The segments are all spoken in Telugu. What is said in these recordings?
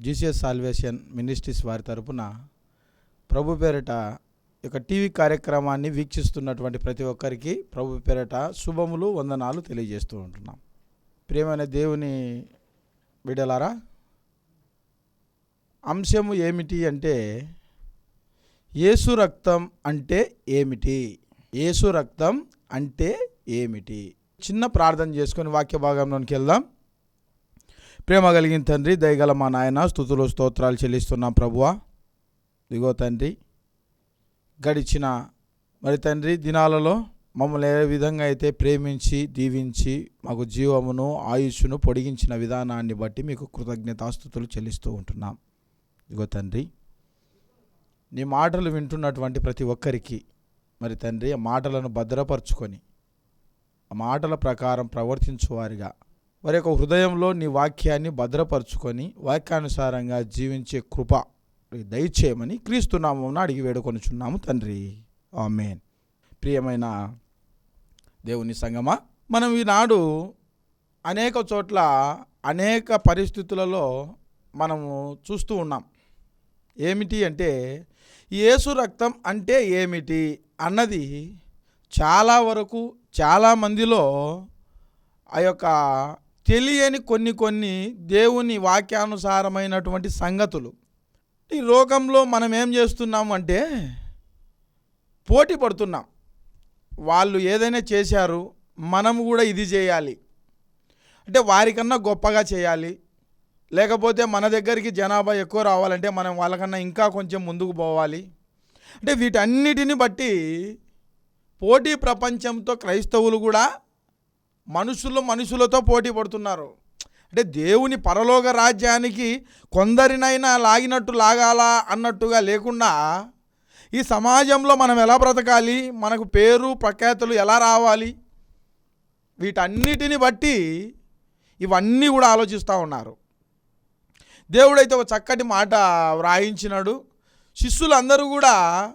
జీసీఎస్ సాల్వేషన్ మినిస్ట్రీస్ వారి తరపున ప్రభు పేరిట యొక్క టీవీ కార్యక్రమాన్ని వీక్షిస్తున్నటువంటి ప్రతి ఒక్కరికి ప్రభు పేరిట శుభములు వందనాలు తెలియజేస్తూ ఉంటున్నాం. ప్రియమైన దేవుని బిడలారా అంశము ఏమిటి అంటే యేసు రక్తం అంటే ఏమిటి? యేసు రక్తం అంటే ఏమిటి? చిన్న ప్రార్థన చేసుకొని వాక్య భాగంలోనికి వెళ్దాం. ప్రేమ కలిగిన తండ్రి దయగల మా నాయన స్థుతులు స్తోత్రాలు చెల్లిస్తున్నాం ప్రభువ. దిగో తండ్రి గడిచిన మరి తండ్రి దినాలలో మమ్మల్ని ఏ విధంగా అయితే ప్రేమించి దీవించి మాకు జీవమును ఆయుష్ను పొడిగించిన విధానాన్ని బట్టి మీకు కృతజ్ఞతాస్థుతులు చెల్లిస్తూ ఉంటున్నాం. ఇగో తండ్రి నీ మాటలు వింటున్నటువంటి ప్రతి ఒక్కరికి మరి తండ్రి ఆ మాటలను భద్రపరుచుకొని ఆ మాటల ప్రకారం ప్రవర్తించువారిగా వారి యొక్క హృదయంలో నీ వాక్యాన్ని భద్రపరుచుకొని వాక్యానుసారంగా జీవించే కృప దయచేయమని క్రీస్తునామం అడిగి వేడుకొనుచున్నాము తండ్రి. ఆమెన్. ప్రియమైన దేవుని సంగమా మనం ఈనాడు అనేక చోట్ల అనేక పరిస్థితులలో మనము చూస్తూ ఉన్నాం. ఏమిటి అంటే యేసు రక్తం అంటే ఏమిటి అన్నది చాలా వరకు చాలామందిలో ఆ యొక్క తెలియని కొన్ని కొన్ని దేవుని వాక్యానుసారమైనటువంటి సంగతులు. ఈ లోకంలో మనం ఏం చేస్తున్నాం అంటే పోటీ పడుతున్నాం. వాళ్ళు ఏదైనా చేశారు మనం కూడా ఇది చేయాలి. అంటే వారికన్నా గొప్పగా చేయాలి. లేకపోతే మన దగ్గరికి జనాభా ఎక్కువ రావాలంటే మనం వాళ్ళకన్నా ఇంకా కొంచెం ముందుకు పోవాలి. అంటే వీటన్నిటిని బట్టి పోటీ ప్రపంచంతో క్రైస్తవులు కూడా మనుషులు మనుషులతో పోటీ పడుతున్నారు. అంటే దేవుని పరలోక రాజ్యానికి కొందరినైనా లాగినట్టు లాగాలా అన్నట్టుగా లేకుండా ఈ సమాజంలో మనం ఎలా బ్రతకాలి? మనకు పేరు ప్రఖ్యాతులు ఎలా రావాలి? వీటన్నిటిని బట్టి ఇవన్నీ కూడా ఆలోచిస్తూ ఉన్నారు. దేవుడైతే ఒక చక్కటి మాట వ్రాయించినాడు. శిష్యులందరూ కూడా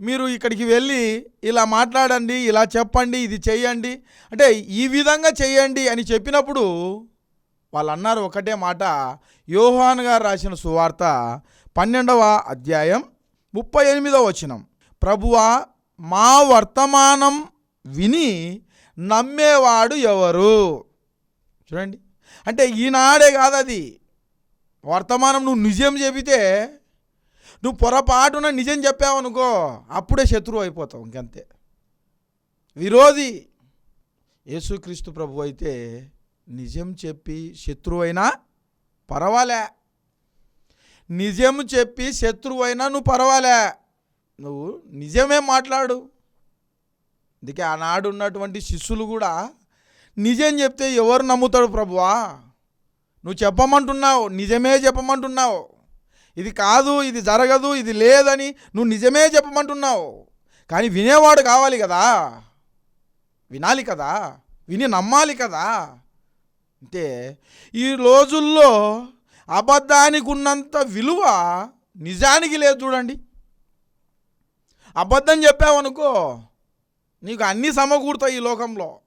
మీరు ఇక్కడికి వెళ్ళి ఇలా మాట్లాడండి ఇలా చెప్పండి ఇది చేయండి అంటే ఈ విధంగా చేయండి అని చెప్పినప్పుడు వాళ్ళు అన్నారు ఒకటే మాట. యోహాన్ గారు రాసిన సువార్త పన్నెండవ అధ్యాయం ముప్పై ఎనిమిదవ వచనం. ప్రభువా మా వర్తమానం విని నమ్మేవాడు ఎవరు? చూడండి. అంటే ఈనాడే కాదు అది వర్తమానం నువ్వు నిజం చెబితే నువ్వు పొరపాటున నిజం చెప్పావనుకో అప్పుడే శత్రువు అయిపోతావు ఇంకంతే. విరోధి యేసుక్రీస్తు ప్రభు అయితే నిజం చెప్పి శత్రువైనా పర్వాలే. నిజం చెప్పి శత్రువైనా నువ్వు పర్వాలే. నువ్వు నిజమే మాట్లాడు. అందుకే ఆనాడు ఉన్నటువంటి శిష్యులు కూడా నిజం చెప్తే ఎవరు నమ్ముతాడు ప్రభువా? నువ్వు చెప్పమంటున్నావు నిజమే చెప్పమంటున్నావు. ఇది కాదు ఇది జరగదు ఇది లేదని నువ్వు నిజమే చెప్పమంటున్నావు. కానీ వినేవాడు కావాలి కదా. వినాలి కదా. విని నమ్మాలి కదా. అంటే ఈ రోజుల్లో అబద్ధానికి ఉన్నంత విలువ నిజానికి లేదు చూడండి. అబద్ధం చెప్పావనుకో నీకు అన్నీ సమకూరుతాయి ఈ లోకంలో.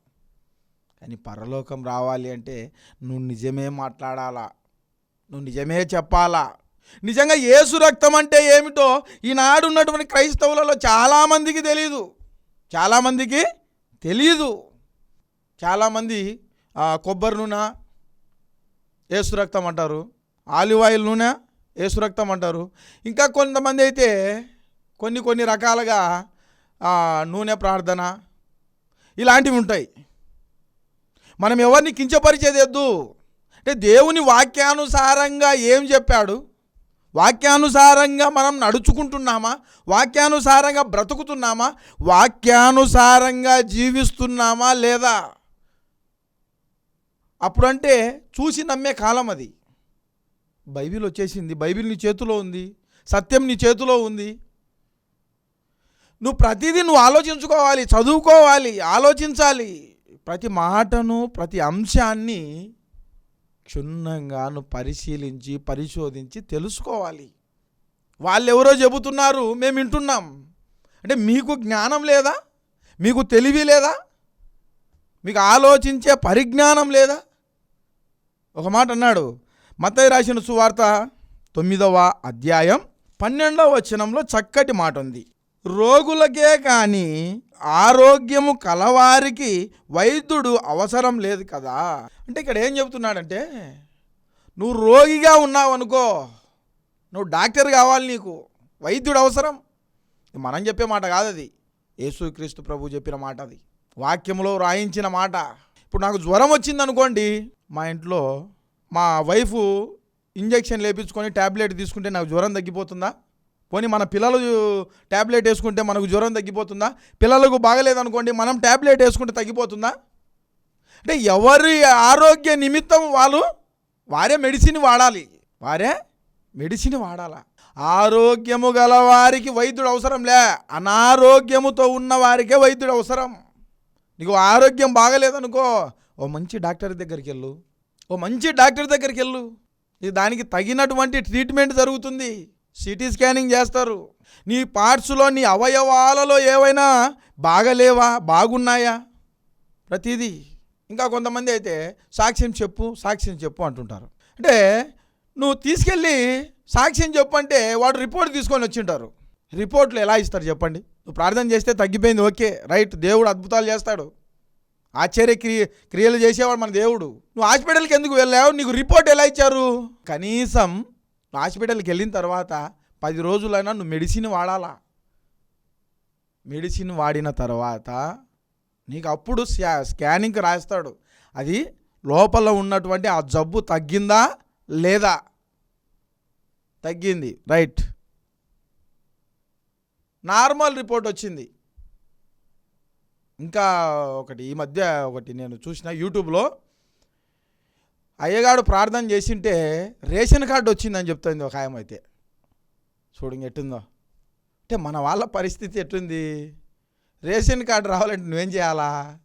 కానీ పరలోకం రావాలి అంటే నువ్వు నిజమే మాట్లాడాలా? నువ్వు నిజమే చెప్పాలా? నిజంగా ఏసు రక్తం అంటే ఏమిటో ఈనాడు ఉన్నటువంటి క్రైస్తవులలో చాలామందికి తెలియదు చాలామందికి తెలియదు చాలామంది కొబ్బరి నూనె ఏసు రక్తం అంటారు. ఆలివ్ ఆయిల్ నూనె ఏసు రక్తం అంటారు. ఇంకా కొంతమంది అయితే కొన్ని కొన్ని రకాలుగా నూనె ప్రార్థన ఇలాంటివి ఉంటాయి. మనం ఎవరిని కించపరిచేది వద్దు. అంటే దేవుని వాక్యానుసారంగా ఏం చెప్పాడు? వాక్యానుసారంగా మనం నడుచుకుంటున్నామా? వాక్యానుసారంగా బ్రతుకుతున్నామా? వాక్యానుసారంగా జీవిస్తున్నామా లేదా? అప్పుడంటే చూసి నమ్మే కాలం అది. బైబిల్ వచ్చేసింది. బైబిల్ నీ చేతిలో ఉంది. సత్యం నీ చేతిలో ఉంది. నువ్వు ప్రతిదీ నువ్వు ఆలోచించుకోవాలి చదువుకోవాలి ఆలోచించాలి. ప్రతి మాటను ప్రతి అంశాన్ని క్షుణ్ణంగా నువ్వు పరిశీలించి పరిశోధించి తెలుసుకోవాలి. వాళ్ళు ఎవరో చెబుతున్నారు మేము వింటున్నాం. అంటే మీకు జ్ఞానం లేదా? మీకు తెలివి లేదా? మీకు ఆలోచించే పరిజ్ఞానం లేదా? ఒక మాట అన్నాడు. మతయ్య రాసిన సువార్త తొమ్మిదవ అధ్యాయం పన్నెండవ వచనంలో చక్కటి మాట ఉంది. రోగులకే కానీ ఆరోగ్యము కలవారికి వైద్యుడు అవసరం లేదు కదా. అంటే ఇక్కడ ఏం చెబుతున్నాడంటే నువ్వు రోగిగా ఉన్నావు అనుకో నువ్వు డాక్టర్ కావాలి నీకు వైద్యుడు అవసరం. మనం చెప్పే మాట కాదు అది యేసుక్రీస్తు ప్రభు చెప్పిన మాట అది. వాక్యంలో రాయించిన మాట. ఇప్పుడు నాకు జ్వరం వచ్చింది అనుకోండి మా ఇంట్లో మా వైఫ్ ఇంజెక్షన్ లేపించుకొని ట్యాబ్లెట్ తీసుకుంటే నాకు జ్వరం తగ్గిపోతుందా? పోనీ మన పిల్లలు ట్యాబ్లెట్ వేసుకుంటే మనకు జ్వరం తగ్గిపోతుందా? పిల్లలకు బాగలేదనుకోండి మనం ట్యాబ్లెట్ వేసుకుంటే తగ్గిపోతుందా? అంటే ఎవరి ఆరోగ్య నిమిత్తం వాళ్ళు వారే మెడిసిన్ వాడాలి. వారే మెడిసిన్ వాడాలా. ఆరోగ్యము గల వారికి వైద్యుడు అవసరం లే. అనారోగ్యముతో ఉన్న వారికే వైద్యుడు అవసరం. నీకు ఆరోగ్యం బాగలేదనుకో ఓ మంచి డాక్టర్ దగ్గరికి వెళ్ళు. ఓ మంచి డాక్టర్ దగ్గరికి వెళ్ళు. దానికి తగినటువంటి ట్రీట్మెంట్ జరుగుతుంది. సిటీ స్కానింగ్ చేస్తారు. నీ పార్ట్స్లో నీ అవయవాలలో ఏవైనా బాగలేవా? బాగున్నాయా? ప్రతిదీ. ఇంకా కొంతమంది అయితే సాక్ష్యం చెప్పు సాక్ష్యం చెప్పు అంటుంటారు. అంటే నువ్వు తీసుకెళ్ళి సాక్ష్యం చెప్పు అంటే వాడు రిపోర్ట్ తీసుకొని వచ్చింటారు. రిపోర్ట్లు ఎలా ఇస్తారు చెప్పండి? నువ్వు ప్రార్థన చేస్తే తగ్గిపోయింది ఓకే. రైట్ దేవుడు అద్భుతాలు చేస్తాడు. ఆశ్చర్య క్రియ క్రియలు చేసేవాడు మన దేవుడు. నువ్వు హాస్పిటల్కి ఎందుకు వెళ్ళావు? నీకు రిపోర్ట్ ఎలా ఇచ్చారు? కనీసం హాస్పిటల్కి వెళ్ళిన తర్వాత పది రోజులైనా నువ్వు మెడిసిన్ వాడాలా? మెడిసిన్ వాడిన తర్వాత నీకు అప్పుడు స్కా- స్కానింగ్కి రాస్తాడు. అది లోపల ఉన్నటువంటి ఆ జబ్బు తగ్గిందా లేదా? తగ్గింది. రైట్. నార్మల్ రిపోర్ట్ వచ్చింది. ఇంకా ఒకటి ఈ మధ్య ఒకటి నేను చూసిన యూట్యూబ్లో అయ్యగాడు ప్రార్థన చేసింటే రేషన్ కార్డు వచ్చిందని చెప్తుంది ఒక అయితే. చూడండి ఎట్టుందో. అంటే మన వాళ్ళ పరిస్థితి ఎట్టుంది? రేషన్ కార్డు రావాలంటే నువ్వేం చేయాలా?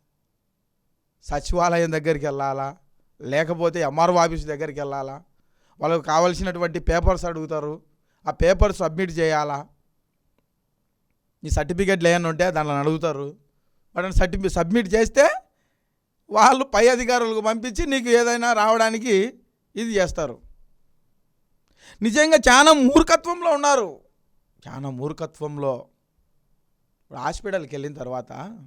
సచివాలయం దగ్గరికి వెళ్ళాలా? లేకపోతే ఎంఆర్ఓ ఆఫీస్ దగ్గరికి వెళ్ళాలా? వాళ్ళకు కావాల్సినటువంటి పేపర్స్ అడుగుతారు. ఆ పేపర్స్ సబ్మిట్ చేయాలా? నీ సర్టిఫికెట్లు ఏమైనా ఉంటే దాంట్లో అడుగుతారు. వాటిని సర్టిఫి సబ్మిట్ చేస్తే వాళ్ళు పై అధికారులకు పంపించి నీకు ఏదైనా రావడానికి ఇది చేస్తారు. నిజంగా చాలా మూర్ఖత్వంలో ఉన్నారు. చాలా మూర్ఖత్వంలో. ఇప్పుడు హాస్పిటల్కి వెళ్ళిన తర్వాత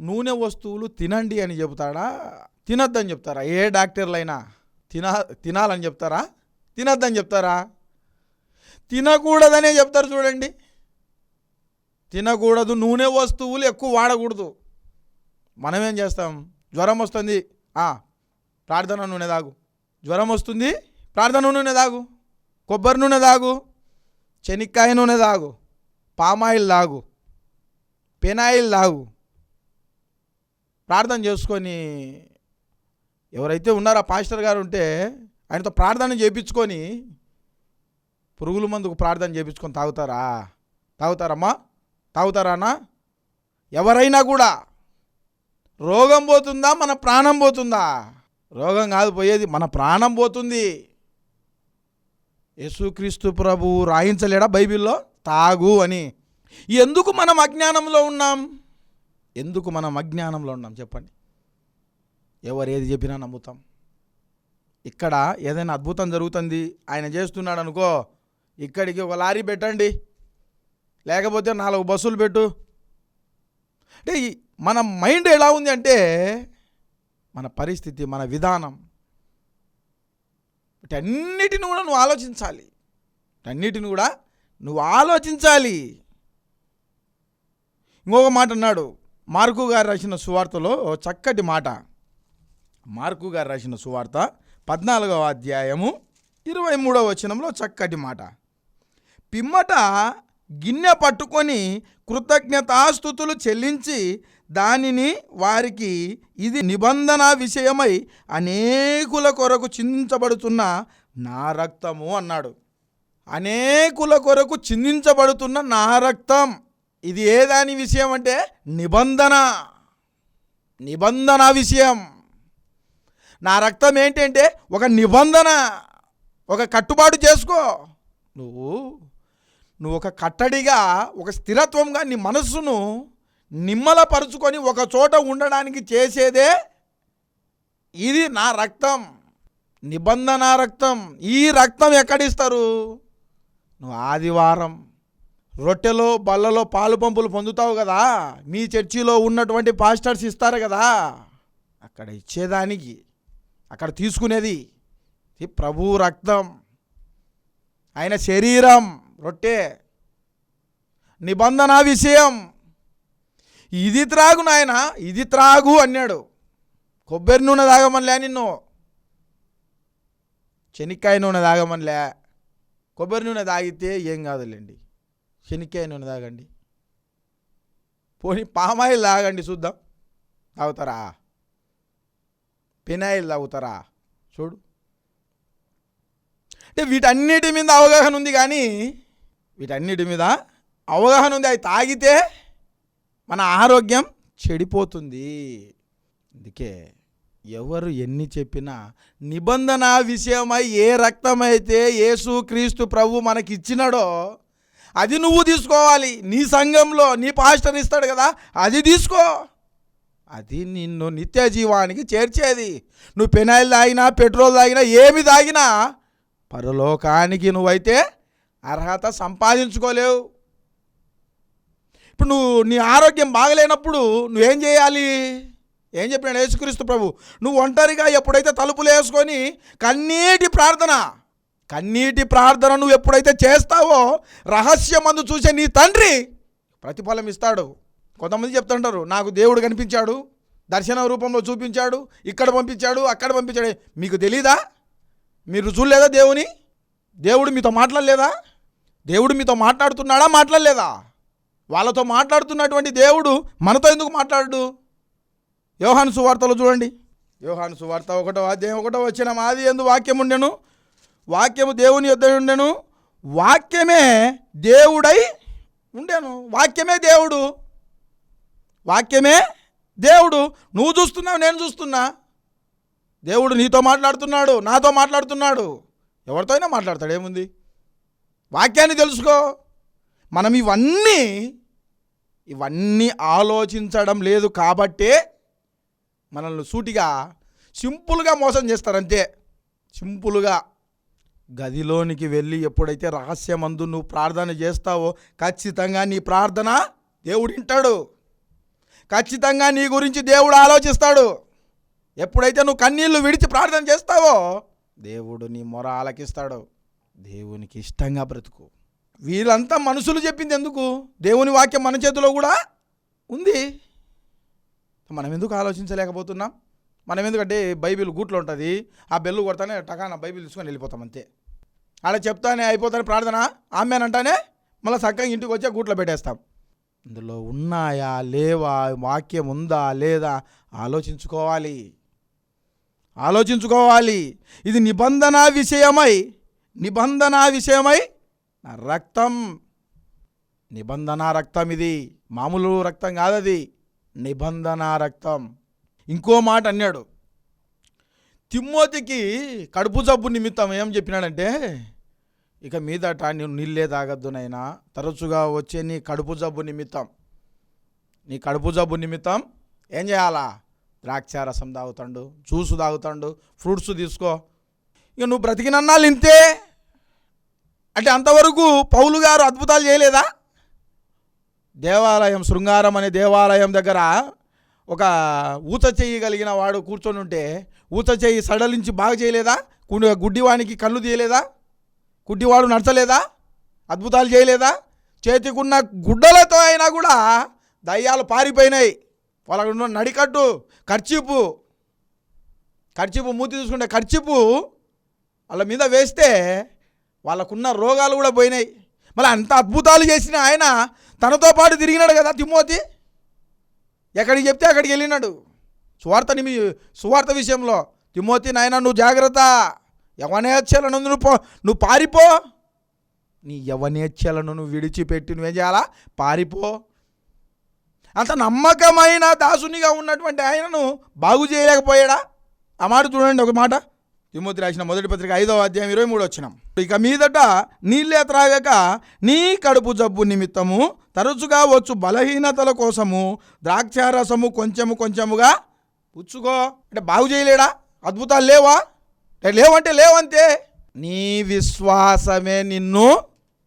నూనె వస్తువులు తినండి అని చెబుతాడా? తినొద్దని చెప్తారా? ఏ డాక్టర్లైనా తిన తినాలని చెప్తారా? తినొద్దని చెప్తారా? తినకూడదనే చెప్తారు చూడండి. తినకూడదు నూనె వస్తువులు ఎక్కువ వాడకూడదు. మనం ఏం చేస్తాం? జ్వరం వస్తుంది. ప్రార్థన నూనె తాగు. జ్వరం వస్తుంది. ప్రార్థన నూనె తాగు. కొబ్బరి నూనె తాగు. చెనిక్కాయ నూనె తాగు. పామాయిల్ తాగు. పెనాయిల్ తాగు. ప్రార్థన చేసుకొని ఎవరైతే ఉన్నారో ఆ పాస్టర్ గారు ఉంటే ఆయనతో ప్రార్థన చేయించుకొని పురుగుల మందుకు ప్రార్థన చేయించుకొని తాగుతారా? తాగుతారమ్మా. తాగుతారా అన్న? ఎవరైనా కూడా రోగం పోతుందా? మన ప్రాణం పోతుందా? రోగం కాదు పోయేది మన ప్రాణం పోతుంది. యేసుక్రీస్తు ప్రభు రాయించలేడా బైబిల్లో? తాగు అని. ఎందుకు మనం అజ్ఞానంలో ఉన్నాం? ఎందుకు మనం అజ్ఞానంలో ఉన్నాం? చెప్పండి. ఎవరు ఏది చెప్పినా నమ్ముతాం. ఇక్కడ ఏదైనా అద్భుతం జరుగుతుంది ఆయన చేస్తున్నాడు అనుకో ఇక్కడికి ఒక లారీ పెట్టండి. లేకపోతే నాలుగు బస్సులు పెట్టు. అంటే మన మైండ్ ఎలా ఉంది అంటే మన పరిస్థితి మన విధానం. వీటన్నిటిని కూడా నువ్వు ఆలోచించాలి. వీటన్నిటిని కూడా నువ్వు ఆలోచించాలి. ఇంకొక మాట అన్నాడు. మార్కు గారు రాసిన సువార్తలో ఓ చక్కటి మాట. మార్కు గారు రాసిన సువార్త పద్నాలుగవ అధ్యాయము ఇరవై మూడవ వచనంలో చక్కటి మాట. పిమ్మట గిన్నె పట్టుకొని కృతజ్ఞతాస్థుతులు చెల్లించి దానిని వారికి ఇది నిబంధన విషయమై అనేకుల కొరకు చిందించబడుతున్న నా రక్తము అన్నాడు. అనేకుల కొరకు చిందించబడుతున్న నా రక్తం. ఇది ఏ దాని విషయం అంటే? నిబంధన. నిబంధన విషయం. నా రక్తం ఏంటంటే ఒక నిబంధన. ఒక కట్టుబాటు చేసుకో. నువ్వు నువ్వు ఒక కట్టడిగా ఒక స్థిరత్వంగా నీ మనస్సును నిమ్మలపరుచుకొని ఒక చోట ఉండడానికి చేసేదే ఇది నా రక్తం. నిబంధన రక్తం. ఈ రక్తం ఎక్కడిస్తారు? నువ్వు ఆదివారం రొట్టెలో బల్లలో పాలు పంపులు పొందుతావు కదా? మీ చర్చిలో ఉన్నటువంటి పాస్టర్స్ ఇస్తారు కదా? అక్కడ ఇచ్చేదానికి అక్కడ తీసుకునేది. ప్రభు రక్తం. ఆయన శరీరం. రొట్టె. నిబంధన విషయం. ఇది త్రాగు నాయన ఇది త్రాగు అన్నాడు. కొబ్బరి నూనె తాగమనిలే నిన్ను. శనిక్కాయ నూనె తాగమనిలే. కొబ్బరి నూనె తాగితే ఏం కాదులేండి. శనిక్కాయ నూనె తాగండి. పోనీ పామాయిల్ తాగండి చూద్దాం. తాగుతారా? పినాయిల్ తాగుతారా? చూడు. అంటే వీటన్నిటి మీద అవగాహన ఉంది కానీ వీటన్నిటి మీద అవగాహన ఉంది. అవి తాగితే మన ఆరోగ్యం చెడిపోతుంది. అందుకే ఎవరు ఎన్ని చెప్పినా నిబంధన విషయమై ఏ రక్తమైతే యేసు క్రీస్తు ప్రభు మనకి ఇచ్చినాడో అది నువ్వు తీసుకోవాలి. నీ సంఘంలో నీ పాస్టర్ ఇస్తాడు కదా అది తీసుకో. అది నిన్ను నిత్య జీవానికి చేర్చేది. నువ్వు పెనాయిల్ తాగినా పెట్రోల్ తాగినా ఏమి తాగినా పరలోకానికి నువ్వైతే అర్హత సంపాదించుకోలేవు. ఇప్పుడు నువ్వు నీ ఆరోగ్యం బాగలేనప్పుడు నువ్వేం చేయాలి? ఏం చెప్పినాడు యేసుక్రీస్తు ప్రభు? నువ్వు ఒంటరిగా ఎప్పుడైతే తలుపులు వేసుకొని కన్నీటి ప్రార్థన కన్నీటి ప్రార్థన నువ్వు ఎప్పుడైతే చేస్తావో రహస్యమందు చూసే నీ తండ్రి ప్రతిఫలం ఇస్తాడు. కొంతమంది చెప్తుంటారు నాకు దేవుడు కనిపించాడు దర్శన రూపంలో చూపించాడు ఇక్కడ పంపించాడు అక్కడ పంపించాడు. మీకు తెలీదా? మీరు చూడలేదా దేవుని? దేవుడు మీతో మాట్లాడలేదా? దేవుడు మీతో మాట్లాడుతున్నాడా? మాట్లాడలేదా? వాళ్ళతో మాట్లాడుతున్నటువంటి దేవుడు మనతో ఎందుకు మాట్లాడు? యోహాను సువార్తలో చూడండి. యోహాను సువార్త ఒకటో అధ్యాయం ఒకటో వచ్చిన మాది ఎందు వాక్యం ఉండెను? వాక్యము దేవుని యొద్ద ఉండెను? వాక్యమే దేవుడై ఉండేను. వాక్యమే దేవుడు. వాక్యమే దేవుడు. నువ్వు చూస్తున్నావు నేను చూస్తున్నా. దేవుడు నీతో మాట్లాడుతున్నాడు నాతో మాట్లాడుతున్నాడు. ఎవరితో అయినా మాట్లాడతాడు ఏముంది? వాక్యాన్ని తెలుసుకో. మనం ఇవన్నీ ఇవన్నీ ఆలోచించడం లేదు కాబట్టే మనల్ని సూటిగా సింపుల్గా మోసం చేస్తారంతే. సింపుల్గా. గదిలోనికి వెళ్ళి ఎప్పుడైతే రహస్యమందు నువ్వు ప్రార్థన చేస్తావో ఖచ్చితంగా నీ ప్రార్థన దేవుడు వింటాడు. ఖచ్చితంగా నీ గురించి దేవుడు ఆలోచిస్తాడు. ఎప్పుడైతే నువ్వు కన్నీళ్ళు విడిచి ప్రార్థన చేస్తావో దేవుడు నీ మొర ఆలకిస్తాడు. దేవునికి ఇష్టంగా బ్రతుకు. వీళ్ళంతా మనుషులు చెప్పింది ఎందుకు? దేవుని వాక్యం మన చేతిలో కూడా ఉంది. మనం ఎందుకు ఆలోచించలేకపోతున్నాం? మనం ఎందుకంటే బైబిల్ గూట్లో ఉంటుంది. ఆ బెల్లు కొడతానే టకాన బైబిల్ తీసుకొని వెళ్ళిపోతాం అంతే. ఆడ చెప్తానే అయిపోతానే ప్రార్థన ఆమెనంటానే మళ్ళీ చక్కగా ఇంటికి వచ్చి గూట్లో పెట్టేస్తాం. ఇందులో ఉన్నాయా? లేవా? వాక్యం ఉందా? లేదా? ఆలోచించుకోవాలి. ఆలోచించుకోవాలి. ఇది నిబంధన విషయమై నిబంధన విషయమై నా రక్తం నిబంధన రక్తం ఇది. మామూలు రక్తం కాదది నిబంధన రక్తం. ఇంకో మాట అన్నాడు. తిమ్మోతికి కడుపు జబ్బు నిమిత్తం ఏం చెప్పినాడంటే ఇక మీదట నేను నీళ్ళే తాగద్దు నైనా తరచుగా వచ్చే నీ కడుపు జబ్బు నిమిత్తం. నీ కడుపు జబ్బు నిమిత్తం ఏం చేయాలా? ద్రాక్షారసం తాగుతాడు జ్యూస్ తాగుతాడు ఫ్రూట్స్ తీసుకో. ఇక నువ్వు బ్రతికినన్నాళ్ళు ఇంతే. అంటే అంతవరకు పౌలు గారు అద్భుతాలు చేయలేదా? దేవాలయం శృంగారం అనే దేవాలయం దగ్గర ఒక ఊత చెయ్యి కలిగిన వాడు కూర్చొని ఉంటే ఊత చెయ్యి సడలించి బాగా చేయలేదా? కు- గుడ్డివానికి కళ్ళు తీయలేదా? గుడ్డివాడు నడచలేదా? అద్భుతాలు చేయలేదా? చేతికున్న గుడ్డలతో అయినా కూడా దయ్యాలు పారిపోయినాయి. వాళ్ళకు ఉన్న నడికట్టు ఖర్చీపు ఖర్చీపు మూతి చూసుకుంటే ఖర్చీపు వాళ్ళ మీద వేస్తే వాళ్ళకున్న రోగాలు కూడా పోయినాయి. మళ్ళీ అంత అద్భుతాలు చేసిన ఆయన తనతో పాటు తిరిగినాడు కదా తిమ్మోతి ఎక్కడికి చెప్తే అక్కడికి వెళ్ళినాడు. సువార్త నిమి సువార్త విషయంలో తిమ్మోతి నాయన నువ్వు జాగ్రత్త. యవనేచ్ఛలను నువ్వు పో నువ్వు పారిపో. నీ యవనేచ్ఛలను నువ్వు విడిచిపెట్టి నువ్వేం చేయాలా? పారిపో. అంత నమ్మకమైన దాసునిగా ఉన్నటువంటి ఆయనను బాగు చేయలేకపోయాడా? ఆ మాట చూడండి ఒక మాట. తిమ్మతి రాసిన మొదటి పత్రిక ఐదవ అధ్యాయం ఇరవై మూడు వచ్చినాం ఇక మీదట నీళ్ళే త్రాగక నీ కడుపు జబ్బు నిమిత్తము తరచుగా వచ్చు బలహీనతల కోసము ద్రాక్షారసము కొంచెము కొంచెముగా పుచ్చుకో. అంటే బాగు చేయలేడా? అద్భుతాలు లేవా? లేవంటే లేవంతే నీ విశ్వాసమే నిన్ను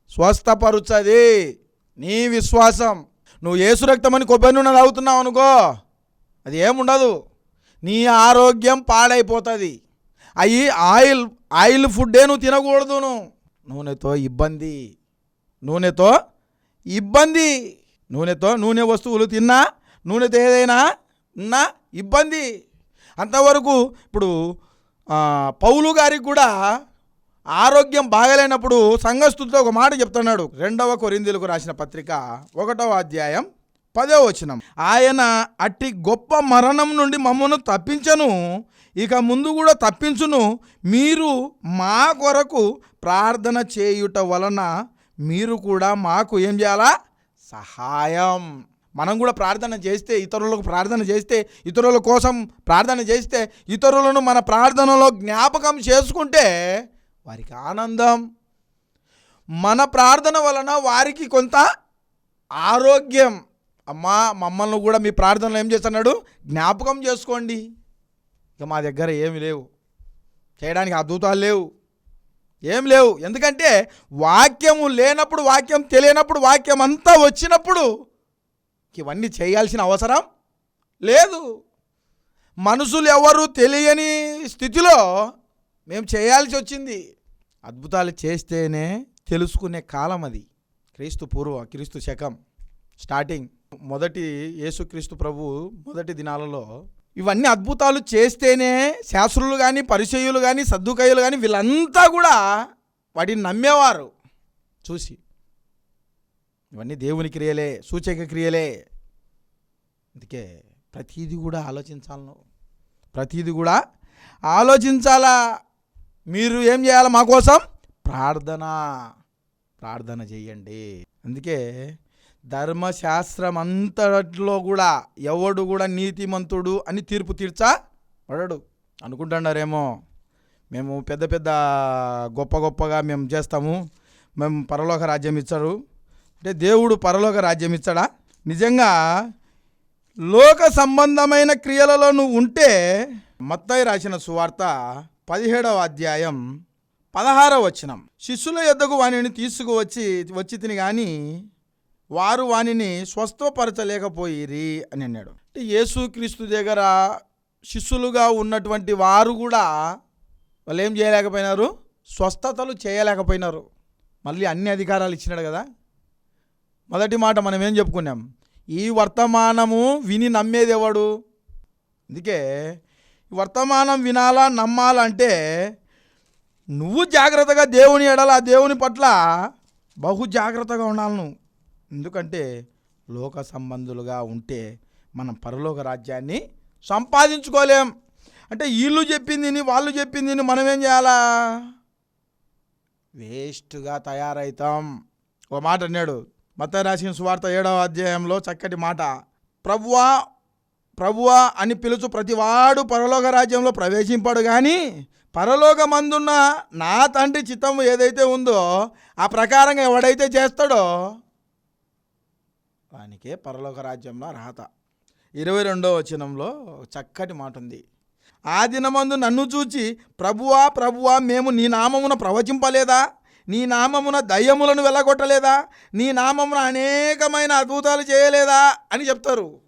స్వస్థపరుచది. నీ విశ్వాసం. నువ్వు ఏసు రక్తమని కొబ్బరి నూనె తాగుతున్నావు అనుకో. అది ఏముండదు. నీ ఆరోగ్యం పాడైపోతుంది. అవి ఆయిల్ ఆయిల్ ఫుడ్డే నువ్వు తినకూడదు నూనెతో ఇబ్బంది. నూనెతో ఇబ్బంది. నూనెతో నూనె వస్తువులు తిన్నా నూనెతో ఏదైనా ఉన్నా ఇబ్బంది. అంతవరకు ఇప్పుడు పౌలు గారికి కూడా ఆరోగ్యం బాగలేనప్పుడు సంఘస్థులతో ఒక మాట చెప్తున్నాడు. రెండవ కొరిందులకు రాసిన పత్రిక ఒకటవ అధ్యాయం పదో వచనం. ఆయన అట్టి గొప్ప మరణం నుండి మమ్మను తప్పించను. ఇక ముందు కూడా తప్పించును. మీరు మా కొరకు ప్రార్థన చేయుట వలన మీరు కూడా మాకు ఏం చేయాలా? సహాయం. మనం కూడా ప్రార్థన చేస్తే ఇతరులకు ప్రార్థన చేస్తే ఇతరుల కోసం ప్రార్థన చేస్తే ఇతరులను మన ప్రార్థనలో జ్ఞాపకం చేసుకుంటే వారికి ఆనందం. మన ప్రార్థన వలన వారికి కొంత ఆరోగ్యం. అమ్మా మమ్మల్ని కూడా మీ ప్రార్థనలో ఏం చేస్తున్నాడు? జ్ఞాపకం చేసుకోండి. ఇక మా దగ్గర ఏమి లేవు. చేయడానికి అద్భుతాలు లేవు. ఏం లేవు. ఎందుకంటే వాక్యము లేనప్పుడు వాక్యం తెలియనప్పుడు వాక్యం అంతా వచ్చినప్పుడు ఇవన్నీ చేయాల్సిన అవసరం లేదు. మనుషులు ఎవరు తెలియని స్థితిలో మేము చేయాల్సి వచ్చింది. అద్భుతాలు చేస్తేనే తెలుసుకునే కాలం అది. క్రీస్తు పూర్వ క్రీస్తు శకం స్టార్టింగ్. మొదటి యేసుక్రీస్తు ప్రభు మొదటి దినాలలో ఇవన్నీ అద్భుతాలు చేస్తేనే శాస్త్రులు కానీ పరిచయులు కానీ సద్దుకయ్యులు కానీ వీళ్ళంతా కూడా వాటిని నమ్మేవారు చూసి. ఇవన్నీ దేవుని క్రియలే సూచక క్రియలే. అందుకే ప్రతీది కూడా ఆలోచించాలను. ప్రతీది కూడా ఆలోచించాలా? మీరు ఏం చేయాలి మా కోసం? ప్రార్థన. ప్రార్థన చేయండి. అందుకే ధర్మశాస్త్రం అంతట్లో కూడా ఎవడు కూడా నీతిమంతుడు అని తీర్పు తీర్చా పడడు. అనుకుంటున్నారేమో? మేము పెద్ద పెద్ద గొప్ప గొప్పగా మేము చేస్తాము. మేము పరలోక రాజ్యం ఇచ్చారు. అంటే దేవుడు పరలోక రాజ్యం ఇచ్చాడా? నిజంగా లోక సంబంధమైన క్రియలలో నువ్వు ఉంటే మత్తయ్య రాసిన సువార్త పదిహేడవ అధ్యాయం పదహారవ వచనం. శిష్యుల యొద్దకు వానిని తీసుకువచ్చి వచ్చి తిని కానీ వారు వానిని స్వస్థపరచలేకపోయిరి అని అన్నాడు. అంటే యేసుక్రీస్తు దగ్గర శిష్యులుగా ఉన్నటువంటి వారు కూడా వాళ్ళు ఏం చేయలేకపోయినారు? స్వస్థతలు చేయలేకపోయినారు. మళ్ళీ అన్ని అధికారాలు ఇచ్చినాడు కదా. మొదటి మాట మనం ఏం చెప్పుకున్నాం? ఈ వర్తమానము విని నమ్మేది ఎవడు? అందుకే ఈ వర్తమానం వినాలా నమ్మాలంటే నువ్వు జాగ్రత్తగా దేవుని ఎడల ఆ దేవుని పట్ల బహు జాగ్రత్తగా ఉండాలి నువ్వు. ఎందుకంటే లోక సంబంధులుగా ఉంటే మనం పరలోక రాజ్యాన్ని సంపాదించుకోలేం. అంటే వీళ్ళు చెప్పింది వాళ్ళు చెప్పింది మనం ఏం చేయాలా? వేస్ట్గా తయారవుతాం ఒక మాట అన్నాడు. మత రాసిన సువార్త ఏడవ అధ్యాయంలో చక్కటి మాట. ప్రభువా ప్రభువా అని పిలుచు ప్రతివాడు పరలోక రాజ్యంలో ప్రవేశింపడు కానీ పరలోకమందున్న నా తండ్రి చిత్తం ఏదైతే ఉందో ఆ ప్రకారంగా ఎవడైతే చేస్తాడో వానికే పరలోక రాజ్యంలో అర్హత. ఇరవై రెండో వచనంలో చక్కటి మాట ఉంది ఆ దినమందు నన్ను చూచి ప్రభువా ప్రభువా మేము నీ నామమున ప్రవచింపలేదా? నీ నామమున దయ్యములను వెళ్ళగొట్టలేదా? నీ నామమున అనేకమైన అద్భుతాలు చేయలేదా? అని చెప్తారు.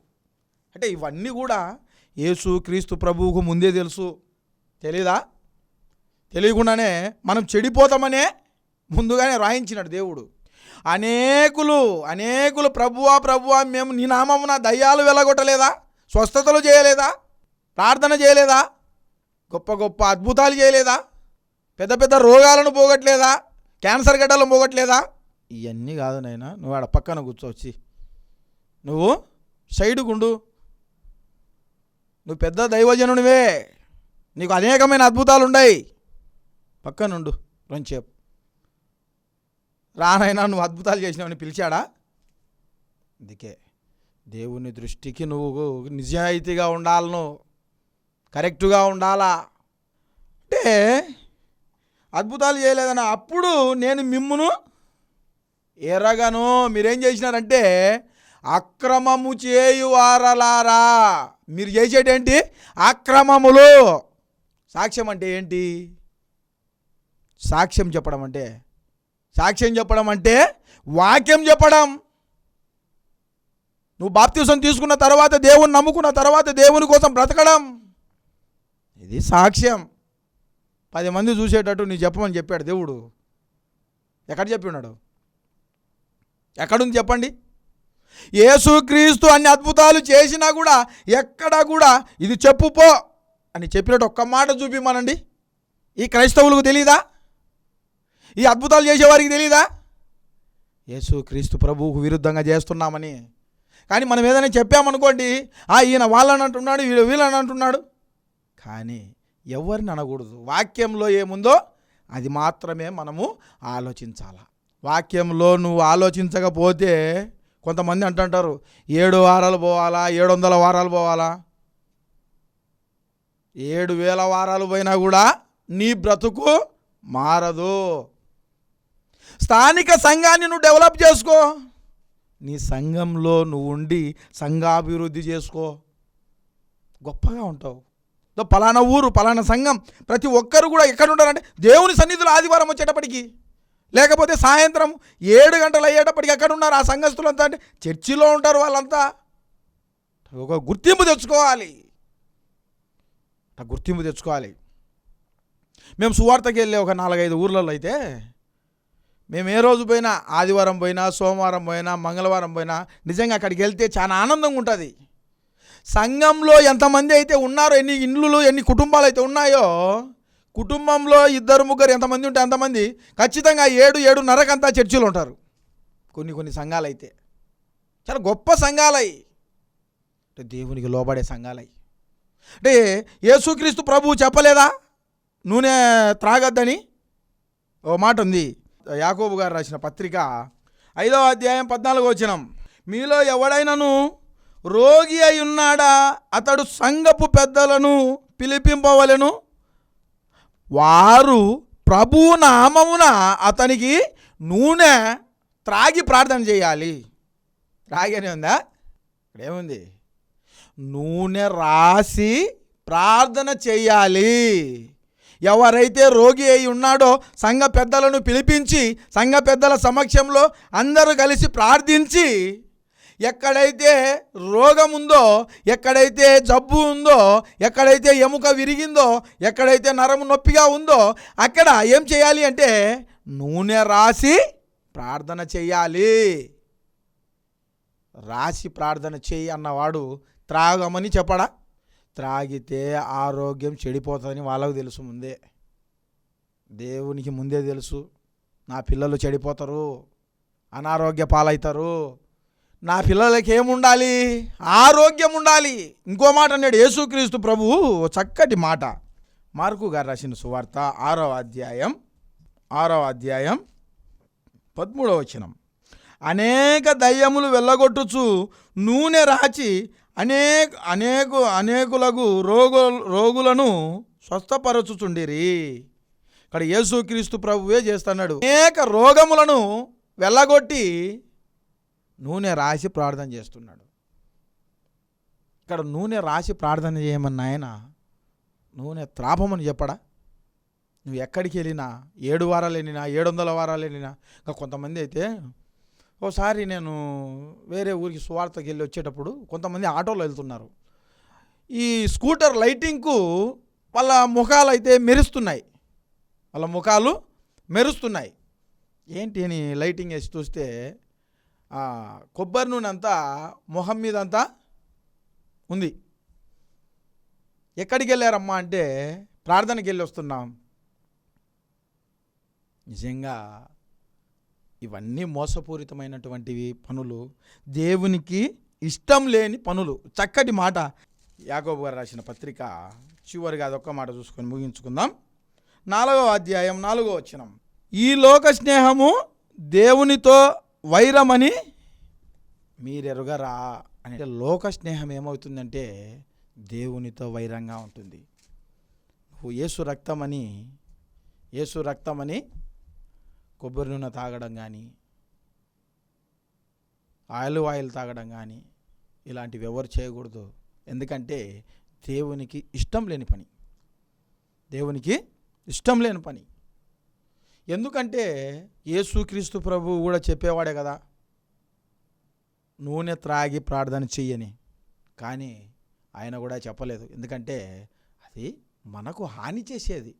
అంటే ఇవన్నీ కూడా యేసు క్రీస్తు ప్రభువుకు ముందే తెలుసు. తెలీదా? తెలియకుండానే మనం చెడిపోతామనే ముందుగానే రాయించినాడు దేవుడు. అనేకులు అనేకులు ప్రభువా ప్రభువా మేము నీ నామమున దయ్యాలు వెళ్ళగొట్టలేదా స్వస్థతలు చేయలేదా? ప్రార్థన చేయలేదా? గొప్ప గొప్ప అద్భుతాలు చేయలేదా? పెద్ద పెద్ద రోగాలను పోగొట్టలేదా? క్యాన్సర్ గడ్డలను పోగొట్టలేదా? ఇవన్నీ కాదు నైనా నువ్వు ఆడ పక్కన కూర్చోవచ్చి నువ్వు సైడు గుండు. నువ్వు పెద్ద దైవజనునివే. నీకు అనేకమైన అద్భుతాలు ఉన్నాయి పక్కనుండు రొంచేపు రానైనా నువ్వు అద్భుతాలు చేసినావని పిలిచాడా? అందుకే దేవుని దృష్టికి నువ్వు నిజాయితీగా ఉండాలను కరెక్టుగా కరెక్ట్గా ఉండాలా? అంటే అద్భుతాలు చేయలేదన్న అప్పుడు నేను మిమ్మును ఎరగను. మీరేం చేసినారంటే అక్రమము చేయువారలారా. మీరు చేసేటేంటి? అక్రమములు. సాక్ష్యం అంటే ఏంటి? సాక్ష్యం చెప్పడం అంటే సాక్ష్యం చెప్పడం అంటే వాక్యం చెప్పడం. నువ్వు బాప్తీసం తీసుకున్న తర్వాత దేవుని నమ్ముకున్న తర్వాత దేవుని కోసం బ్రతకడం. ఇది సాక్ష్యం. పది మంది చూసేటట్టు నీ చెప్పమని చెప్పాడు దేవుడు. ఎక్కడ చెప్పి ఉన్నాడు? ఎక్కడుంది చెప్పండి? యేసుక్రీస్తు అన్ని అద్భుతాలు చేసినా కూడా ఎక్కడా కూడా ఇది చెప్పుపో అని చెప్పినట్టు ఒక్క మాట చూపిమనండి. ఈ క్రైస్తవులకు తెలీదా? ఈ అద్భుతాలు చేసేవారికి తెలీదా? యేసుక్రీస్తు ప్రభువుకు విరుద్ధంగా చేస్తున్నామని. కానీ మనం ఏదైనా చెప్పామనుకోండి ఆ ఈయన వాళ్ళని అంటున్నాడు వీళ్ళు వీళ్ళని అంటున్నాడు. కానీ ఎవరిని అనకూడదు. వాక్యంలో ఏముందో అది మాత్రమే మనము ఆలోచించాల. వాక్యంలో నువ్వు ఆలోచించకపోతే కొంతమంది అంటుంటారు ఏడు వారాలు పోవాలా ఏడు వందల వారాలు పోవాలా? ఏడు వేల వారాలు పోయినా కూడా నీ బ్రతుకు మారదు. స్థానిక సంఘాన్ని నువ్వు డెవలప్ చేసుకో. నీ సంఘంలో నువ్వు ఉండి సంఘాభివృద్ధి చేసుకో. గొప్పగా ఉంటావు. పలానా ఊరు పలానా సంఘం ప్రతి ఒక్కరు కూడా ఎక్కడ ఉంటారంటే దేవుని సన్నిధిలో ఆదివారం వచ్చేటప్పటికి. లేకపోతే సాయంత్రం ఏడు గంటలు అయ్యేటప్పటికి ఎక్కడ ఉన్నారు ఆ సంఘస్థులంతా అంటే చర్చిలో ఉంటారు వాళ్ళంతా. ఒక గుర్తింపు తెచ్చుకోవాలి. ఆ గుర్తింపు తెచ్చుకోవాలి. మేము సువార్తకి వెళ్ళే ఒక నాలుగైదు ఊర్లలో అయితే మేము ఏ రోజు పోయినా ఆదివారం పోయినా సోమవారం పోయినా మంగళవారం పోయినా నిజంగా అక్కడికి వెళ్తే చాలా ఆనందంగా ఉంటుంది. సంఘంలో ఎంతమంది అయితే ఉన్నారో ఎన్ని ఇండ్లు ఎన్ని కుటుంబాలు అయితే ఉన్నాయో కుటుంబంలో ఇద్దరు ముగ్గురు ఎంతమంది ఉంటే అంతమంది ఖచ్చితంగా ఏడు ఏడున్నరకంతా చర్చిలు ఉంటారు. కొన్ని కొన్ని సంఘాలు అయితే చాలా గొప్ప సంఘాలయ్యి అంటే దేవునికి లోబడే సంఘాలయ్యి అంటే యేసుక్రీస్తు ప్రభువు చెప్పలేదా? నూనె త్రాగద్దని? ఓ మాట ఉంది యాకోబు గారు రాసిన పత్రిక ఐదవ అధ్యాయం పద్నాలుగు వచనం మీలో ఎవడైనను రోగి అయి ఉన్నాడా అతడు సంఘపు పెద్దలను పిలిపింపవలను? వారు ప్రభువు నామమున అతనికి నూనె త్రాగి ప్రార్థన చేయాలి. త్రాగి అని ఉందా? ఇక్కడేముంది నూనె రాసి ప్రార్థన చేయాలి. ఎవరైతే రోగి అయి ఉన్నాడో సంఘ పెద్దలను పిలిపించి సంఘ పెద్దల సమక్షంలో అందరూ కలిసి ప్రార్థించి ఎక్కడైతే రోగం ఉందో ఎక్కడైతే జబ్బు ఉందో ఎక్కడైతే ఎముక విరిగిందో ఎక్కడైతే నరము నొప్పిగా ఉందో అక్కడ ఏం చేయాలి అంటే నూనె రాసి ప్రార్థన చేయాలి. రాసి ప్రార్థన చేయి అన్నవాడు త్రాగమని చెప్పడా? త్రాగితే ఆరోగ్యం చెడిపోతుందని వాళ్ళకు తెలుసు ముందే. దేవునికి ముందే తెలుసు. నా పిల్లలు చెడిపోతారు. అనారోగ్య పాలవుతారు. నా పిల్లలకి ఏముండాలి? ఆరోగ్యం ఉండాలి. ఇంకో మాట అన్నాడు యేసుక్రీస్తు ప్రభువు ఓ చక్కటి మాట. మార్కు గారు రాసిన సువార్త ఆరో అధ్యాయం ఆరో అధ్యాయం పదమూడవ వచనం. అనేక దయ్యములు వెళ్ళగొట్టుచు నూనె రాచి అనేక అనేక అనేకులకు రోగు రోగులను స్వస్థపరచుచుండిరి. ఇక్కడ యేసుక్రీస్తు ప్రభువే చేస్తున్నాడు. అనేక రోగములను వెళ్ళగొట్టి నూనె రాసి ప్రార్థన చేస్తున్నాడు. ఇక్కడ నూనె రాసి ప్రార్థన చేయమన్న ఆయన నూనె త్రాపమని చెప్పడా? నువ్వు ఎక్కడికి వెళ్ళినా ఏడు వారాలు వెళ్ళినా ఏడు వందల వారాలు వెళ్ళినా ఇంకా కొంతమంది అయితే ఓసారి నేను వేరే ఊరికి సువార్తకి వెళ్ళి వచ్చేటప్పుడు కొంతమంది ఆటోలో వెళ్తున్నారు. ఈ స్కూటర్ లైటింగ్కు వాళ్ళ ముఖాలు అయితే మెరుస్తున్నాయి. వాళ్ళ ముఖాలు మెరుస్తున్నాయి. ఏంటి అని లైటింగ్ వేసి చూస్తే కొబ్బరి నూనె అంతా మొహం మీద అంతా ఉంది. ఎక్కడికి వెళ్ళారమ్మా అంటే ప్రార్థనకి వెళ్ళి వస్తున్నాం. నిజంగా ఇవన్నీ మోసపూరితమైనటువంటివి పనులు. దేవునికి ఇష్టం లేని పనులు. చక్కటి మాట. యాగోబు గారు రాసిన పత్రిక చివరిగా అదొక్క మాట చూసుకొని ముగించుకుందాం. నాలుగో అధ్యాయం నాలుగో వచనం. ఈ లోక స్నేహము దేవునితో వైరమని మీరెరుగరా అంటే లోక స్నేహం ఏమవుతుందంటే దేవునితో వైరంగా ఉంటుంది. నువ్వు యేసు రక్తమని యేసు రక్తమని కొబ్బరి నూనె తాగడం కానీ ఆయిల్ ఆయిల్ తాగడం కానీ ఇలాంటివి ఎవరు చేయకూడదు. ఎందుకంటే దేవునికి ఇష్టం లేని పని. దేవునికి ఇష్టం లేని పని. ఎందుకంటే యేసుక్రీస్తు ప్రభు కూడా చెప్పేవాడే కదా నూనె త్రాగి ప్రార్థన చెయ్యని. కానీ ఆయన కూడా చెప్పలేదు. ఎందుకంటే అది మనకు హాని చేసేది.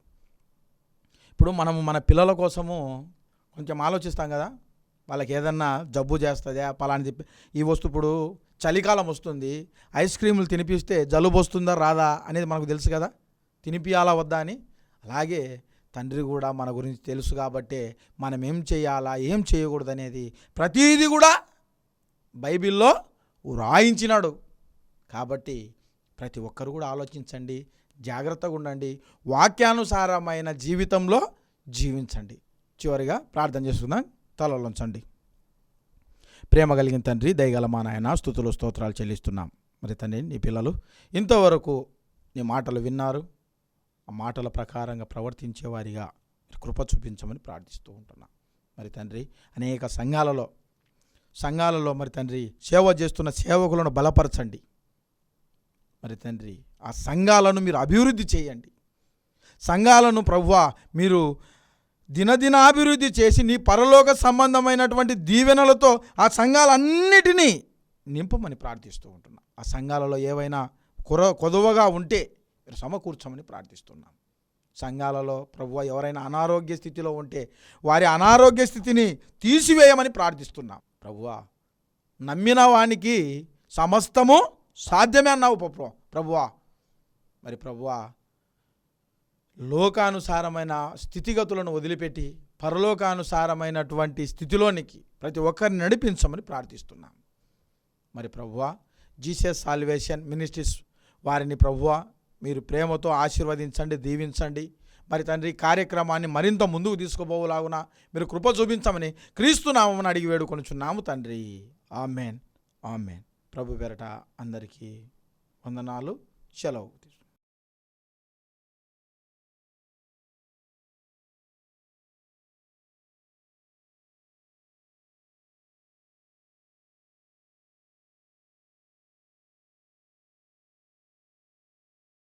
ఇప్పుడు మనము మన పిల్లల కోసము కొంచెం ఆలోచిస్తాం కదా. వాళ్ళకి ఏదన్నా జబ్బు చేస్తుందా పలాని చెప్పి ఈ వస్తువు ఇప్పుడు చలికాలం వస్తుంది. ఐస్ క్రీములు తినిపిస్తే జలుబు వస్తుందా రాదా అనేది మనకు తెలుసు కదా. తినిపియాలా వద్దా అని? అలాగే తండ్రి కూడా మన గురించి తెలుసు కాబట్టి మనం ఏం చేయాలా ఏం చేయకూడదు అనేది ప్రతీది కూడా బైబిల్లో వ్రాయించినాడు. కాబట్టి ప్రతి ఒక్కరు కూడా ఆలోచించండి జాగ్రత్తగా ఉండండి వాక్యానుసారమైన జీవితంలో జీవించండి. చివరిగా ప్రార్థన చేసుకుందాం. తలలోంచండి ప్రేమ కలిగిన తండ్రి దయగల మా నాయన స్థుతులు స్తోత్రాలు చెల్లిస్తున్నాం. మరి తండ్రి నీ పిల్లలు ఇంతవరకు నీ మాటలు విన్నారు. ఆ మాటల ప్రకారంగా ప్రవర్తించేవారిగా మీరు కృప చూపించమని ప్రార్థిస్తూ ఉంటున్నాం. మరి తండ్రి అనేక సంఘాలలో సంఘాలలో మరి తండ్రి సేవ చేస్తున్న సేవకులను బలపరచండి. మరి తండ్రి ఆ సంఘాలను మీరు అభివృద్ధి చేయండి. సంఘాలను ప్రవ్వా మీరు దినదినాభివృద్ధి చేసి నీ పరలోక సంబంధమైనటువంటి దీవెనలతో ఆ సంఘాలన్నిటినీ నింపమని ప్రార్థిస్తూ ఉంటున్నా. ఆ సంఘాలలో ఏవైనా కొర కొదవగా ఉంటే మీరు సమకూర్చమని ప్రార్థిస్తున్నాం. సంఘాలలో ప్రభువ ఎవరైనా అనారోగ్య స్థితిలో ఉంటే వారి అనారోగ్య స్థితిని తీసివేయమని ప్రార్థిస్తున్నాం. ప్రభువా నమ్మిన వానికి సమస్తము సాధ్యమే అన్నావు ప్రభు ప్రభువా మరి ప్రభువా లోకానుసారమైన స్థితిగతులను వదిలిపెట్టి పరలోకానుసారమైనటువంటి స్థితిలోనికి ప్రతి ఒక్కరిని నడిపించమని ప్రార్థిస్తున్నాం. మరి ప్రభువా జీసస్ సాల్వేషన్ మినిస్ట్రీస్ వారిని ప్రభువా మీరు ప్రేమతో ఆశీర్వదించండి దీవించండి. మరి తండ్రి కార్యక్రమాన్ని మరింత ముందుకు తీసుకుపోవులాగున మీరు కృప చూపించమని క్రీస్తునామని అడిగి వేడుకొనుచున్నాము తండ్రి. ఆమెన్. ఆమెన్. ప్రభు పెరట అందరికీ వందనాలు సెలవు.